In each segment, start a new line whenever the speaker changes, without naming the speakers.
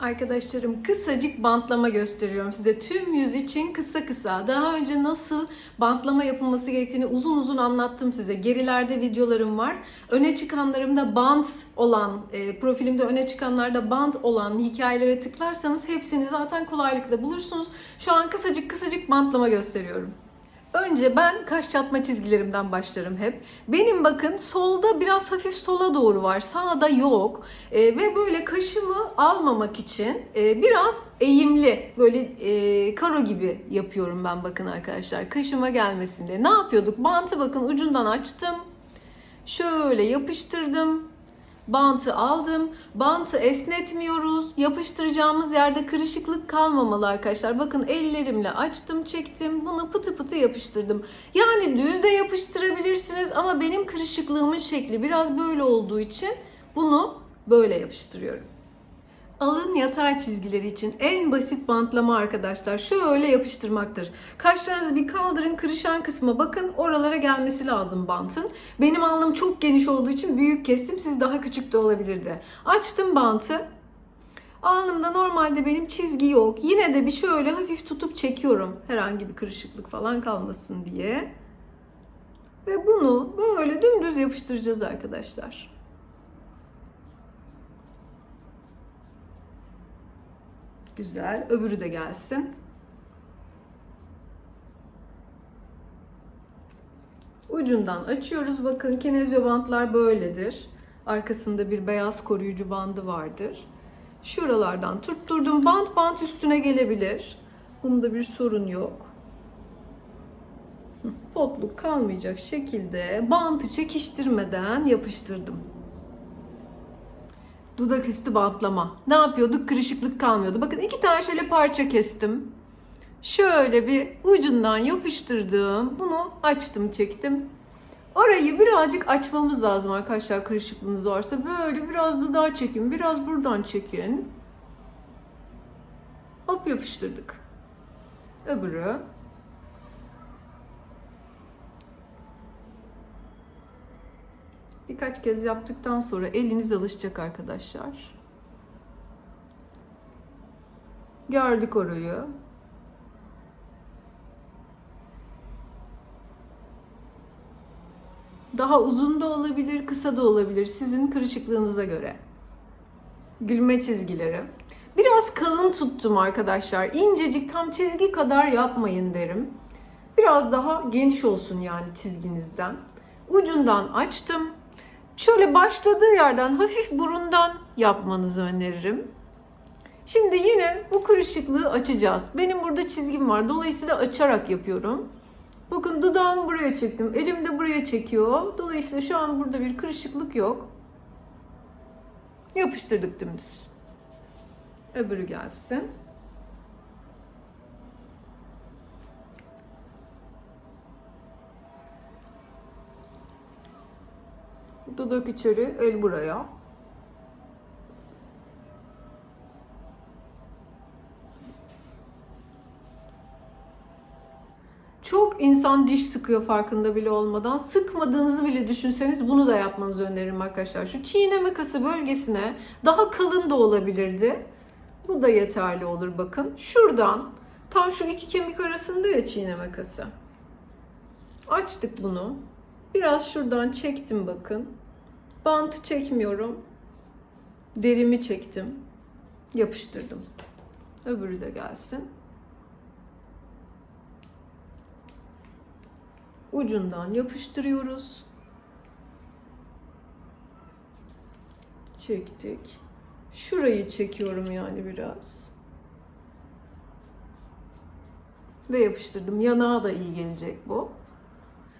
Arkadaşlarım kısacık bantlama gösteriyorum size. Tüm yüz için kısa kısa. Daha önce nasıl bantlama yapılması gerektiğini uzun uzun anlattım size. Gerilerde videolarım var. Öne çıkanlarımda bant olan, e, profilimde öne çıkanlarda bant olan hikayelere tıklarsanız hepsini zaten kolaylıkla bulursunuz. Şu an kısacık kısacık bantlama gösteriyorum. Önce ben kaş çatma çizgilerimden başlarım hep. Benim bakın solda biraz hafif sola doğru var, sağda yok. Ee, ve böyle kaşımı almamak için e, biraz eğimli, böyle e, karo gibi yapıyorum ben bakın arkadaşlar. Kaşıma gelmesin diye. Ne yapıyorduk? Bantı bakın ucundan açtım. Şöyle yapıştırdım. Bantı aldım. Bantı esnetmiyoruz. Yapıştıracağımız yerde kırışıklık kalmamalı arkadaşlar. Bakın ellerimle açtım, çektim. Bunu pıtı pıtı yapıştırdım. Yani düz de yapıştırabilirsiniz ama benim kırışıklığımın şekli biraz böyle olduğu için bunu böyle yapıştırıyorum. Alın yatay çizgileri için en basit bantlama arkadaşlar şöyle yapıştırmaktır. Kaşlarınızı bir kaldırın kırışan kısma bakın oralara gelmesi lazım bantın. Benim alnım çok geniş olduğu için büyük kestim siz daha küçük de olabilirdi. Açtım bantı. Alnımda normalde benim çizgi yok. Yine de bir şöyle hafif tutup çekiyorum. Herhangi bir kırışıklık falan kalmasın diye. Ve bunu böyle dümdüz yapıştıracağız arkadaşlar. Güzel. Öbürü de gelsin. Ucundan açıyoruz. Bakın kinezyo bantlar böyledir. Arkasında bir beyaz koruyucu bandı vardır. Şuralardan tutturdum. Bant bant üstüne gelebilir. Bunda bir sorun yok. Potluk kalmayacak şekilde bantı çekiştirmeden yapıştırdım. Dudak üstü bantlama. Ne yapıyorduk? Kırışıklık kalmıyordu. Bakın iki tane şöyle parça kestim. Şöyle bir ucundan yapıştırdım. Bunu açtım, çektim. Orayı birazcık açmamız lazım arkadaşlar kırışıklığınız varsa. Böyle biraz dudağa çekin, biraz buradan çekin. Hop yapıştırdık. Öbürü. Birkaç kez yaptıktan sonra eliniz alışacak arkadaşlar. Gördük orayı. Daha uzun da olabilir, kısa da olabilir sizin kırışıklığınıza göre. Gülme çizgileri. Biraz kalın tuttum arkadaşlar. İncecik tam çizgi kadar yapmayın derim. Biraz daha geniş olsun yani çizginizden. Ucundan açtım. Şöyle başladığı yerden hafif burundan yapmanızı öneririm. Şimdi yine bu kırışıklığı açacağız. Benim burada çizgim var. Dolayısıyla açarak yapıyorum. Bakın dudağımı buraya çektim. Elim de buraya çekiyor. Dolayısıyla şu an burada bir kırışıklık yok. Yapıştırdık dümdüz. Öbürü gelsin. Dudak içeri, el buraya. Çok insan diş sıkıyor farkında bile olmadan. Sıkmadığınızı bile düşünseniz bunu da yapmanızı öneririm arkadaşlar. Şu çiğneme kası bölgesine daha kalın da olabilirdi. Bu da yeterli olur bakın. Şuradan tam şu iki kemik arasında ya çiğneme kası. Açtık bunu. Biraz şuradan çektim bakın. Bantı çekmiyorum. Derimi çektim. Yapıştırdım. Öbürü de gelsin. Ucundan yapıştırıyoruz. Çektik. Şurayı çekiyorum yani biraz. Ve yapıştırdım. Yanağa da iyi gelecek bu.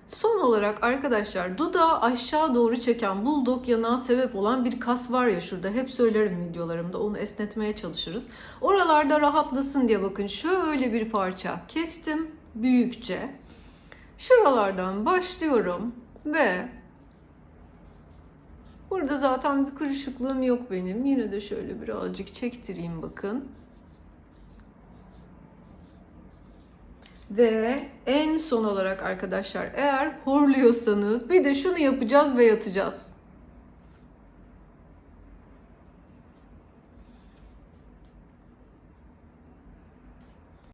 Son olarak arkadaşlar dudağı aşağı doğru çeken bulldog yanağa sebep olan bir kas var ya şurada. Hep söylerim videolarımda onu esnetmeye çalışırız. Oralarda rahatlasın diye bakın şöyle bir parça kestim büyükçe. Şuralardan başlıyorum ve burada zaten bir kırışıklığım yok benim. Yine de şöyle birazcık çektireyim bakın. Ve en son olarak arkadaşlar eğer horluyorsanız bir de şunu yapacağız ve yatacağız.